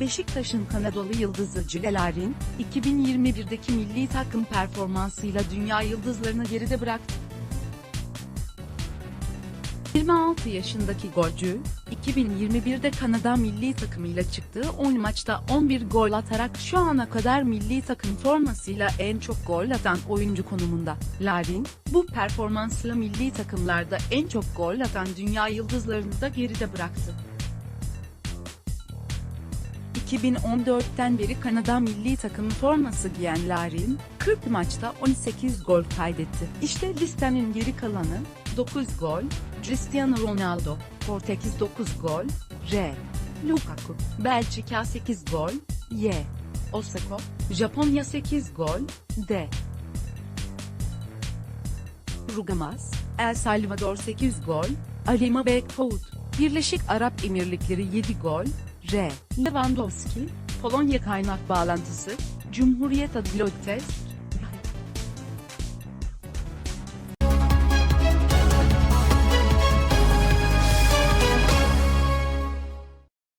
Beşiktaş'ın Kanadalı yıldızı Cülelarin, 2021'deki milli takım performansıyla dünya yıldızlarını geride bıraktı. 26 yaşındaki golcü, 2021'de Kanada milli takımıyla çıktığı 10 maçta 11 gol atarak şu ana kadar milli takım formasıyla en çok gol atan oyuncu konumunda. Larin, bu performansla milli takımlarda en çok gol atan dünya yıldızlarını da geride bıraktı. 2014'ten beri Kanada milli takım forması giyen Larin, 40 maçta 18 gol kaydetti. İşte listenin geri kalanı, 9 gol, Cristiano Ronaldo, Portekiz 9 gol, R. Lukaku, Belçika 8 gol, Y. Osako, Japonya 8 gol, D. Rugamas, El Salvador 8 gol, Arima Bekhout, Birleşik Arap Emirlikleri 7 gol, R. Lewandowski, Polonya kaynak bağlantısı, Cumhuriyet Adlodtes,